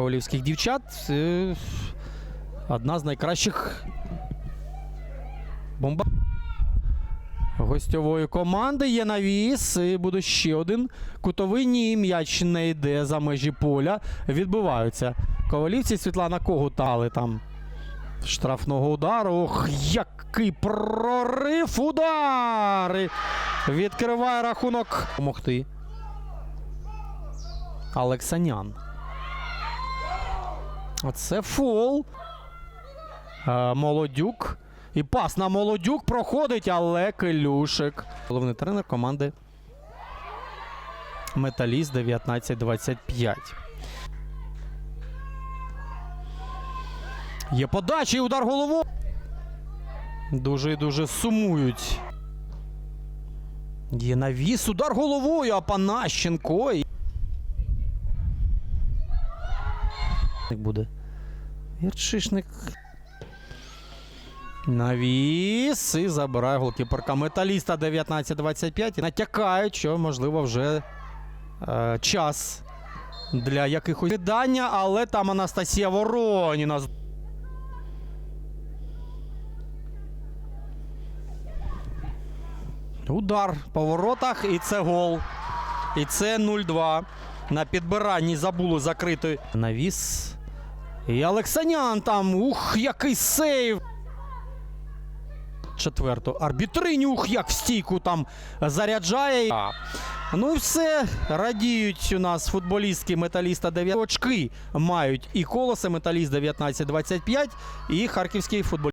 ковалівських дівчат. Одна з найкращих бомба гостьової команди. Є навіс. І буде ще один. Кутовий ні, м'яч не йде за межі поля. Відбиваються. Ковалівці Світлана Когутали там. Штрафного удару. Ох, який прорив! Удари! Відкриває рахунок. Помогти. Алексанян. Оце фол. Е, Молодюк. І пас на Молодюк проходить, але Келюшик. Головний тренер команди Металіст 19-25. Є подача і удар головою. Дуже і дуже сумують. Є навіс, удар головою, а Панащенко. І- Буде. Ярчишник. Навіс і забирає голкіперка металіста 19-25. І Натякають, що можливо вже е, час для якихось видання, але там Анастасія Вороніна. Удар по воротах, і це гол. І це 0-2. На підбиранні забули закрити навіс. І Олексанян там. Ух, який сейв! Четверту. Арбітринюх, як в стійку там заряджає. Ну і все. Радіють у нас футболістки металіста 9 очки мають і колоси металіст 19-25, і харківський футболіст.